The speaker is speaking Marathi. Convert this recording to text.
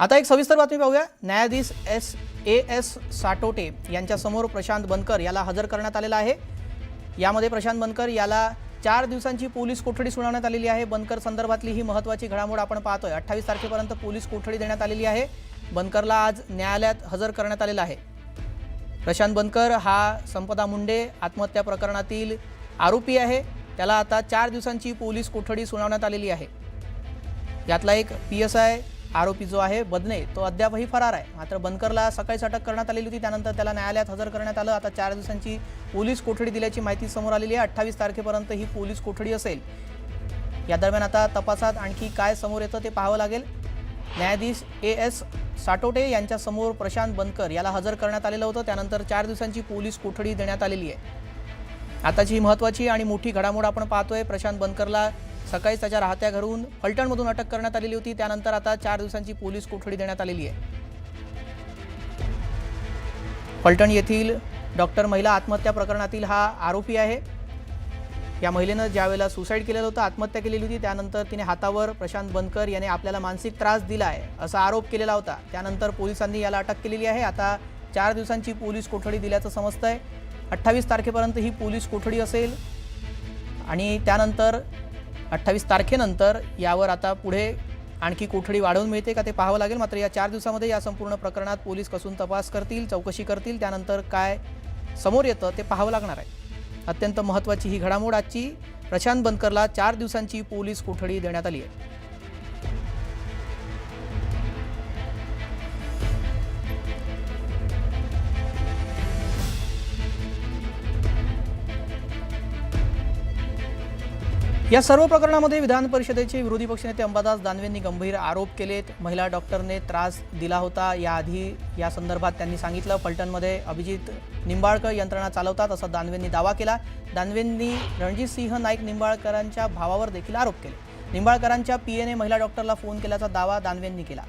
आता एक सविस्तर बातमी पाहूया. न्यायाधीश एस ए एस साटोटे यांच्यासमोर प्रशांत बनकर याला हजर करण्यात आलेला आहे. यामध्ये प्रशांत बनकर याला चार दिवसांची पोलीस कोठडी सुनावण्यात आलेली आहे. बनकर संदर्भातली ही महत्त्वाची घडामोड आपण पाहतोय. अठ्ठावीस तारखेपर्यंत पोलीस कोठडी देण्यात आलेली आहे. बनकरला आज न्यायालयात हजर करण्यात आलेला आहे. प्रशांत बनकर हा संपदा मुंडे आत्महत्या प्रकरणातील आरोपी आहे. त्याला आता चार दिवसांची पोलीस कोठडी सुनावण्यात आलेली आहे. यातला एक पी एस आय आरोपी जो आहे बदने तो अद्यापही फरार आहे. मात्र बनकरला सकाळीच अटक करण्यात आलेली होती. त्यानंतर त्याला न्यायालयात हजर करण्यात आलं. आता चार दिवसांची पोलीस कोठडी दिल्याची माहिती समोर आलेली आहे. अठ्ठावीस तारखेपर्यंत ही पोलीस कोठडी असेल. या दरम्यान आता तपासात आणखी काय समोर येतं ते पाहावं लागेल. न्यायाधीश ए एस साटोटे यांच्यासमोर प्रशांत बनकर याला हजर करण्यात आलेलं होतं. त्यानंतर चार दिवसांची पोलीस कोठडी देण्यात आलेली आहे. आताची ही महत्त्वाची आणि मोठी घडामोड आपण पाहतोय. प्रशांत बनकरला सकाळी त्याच्या राहत्या घरून फलटणमधून अटक करण्यात आलेली होती. त्यानंतर आता चार दिवसांची पोलीस कोठडी देण्यात आलेली आहे. फलटण येथील डॉक्टर महिला आत्महत्या प्रकरणातील हा आरोपी आहे. या महिलेनं ज्यावेळेला सुसाईड केलेलं होतं आत्महत्या केलेली होती त्यानंतर तिने हातावर प्रशांत बनकर याने आपल्याला मानसिक त्रास दिला आहे असा आरोप केलेला होता. त्यानंतर पोलिसांनी याला अटक केलेली आहे. आता चार दिवसांची पोलीस कोठडी दिल्याचं समजतं आहे अठ्ठावीस तारखेपर्यंत ही पोलीस कोठडी असेल आणि त्यानंतर अठ्ठावीस तारखेनंतर यावर आता पुढे आणखी कोठडी वाढवून मिळते का ते पाहावं लागेल. मात्र या चार दिवसामध्ये या संपूर्ण प्रकरणात पोलीस कसून तपास करतील चौकशी करतील त्यानंतर काय समोर येतं ते पाहावं लागणार आहे. अत्यंत महत्त्वाची ही घडामोड आजची. प्रशांत बनकरला चार दिवसांची पोलीस कोठडी देण्यात आली आहे. या सर्व प्रकरणामध्ये विधान परिषदेचे विरोधी पक्षनेते अंबादास दानवेंनी गंभीर आरोप केलेत. महिला डॉक्टरने त्रास दिला होता. याआधी या संदर्भात त्यांनी सांगितलं फलटणमध्ये अभिजित निंबाळकर यंत्रणा चालवतात असा दानवेंनी दावा केला. दानवेंनी रणजित सिंह नाईक निंबाळकरांच्या भावावर देखील आरोप केले. निंबाळकरांच्या पीएने महिला डॉक्टरला फोन केल्याचा दावा दानवेंनी केला.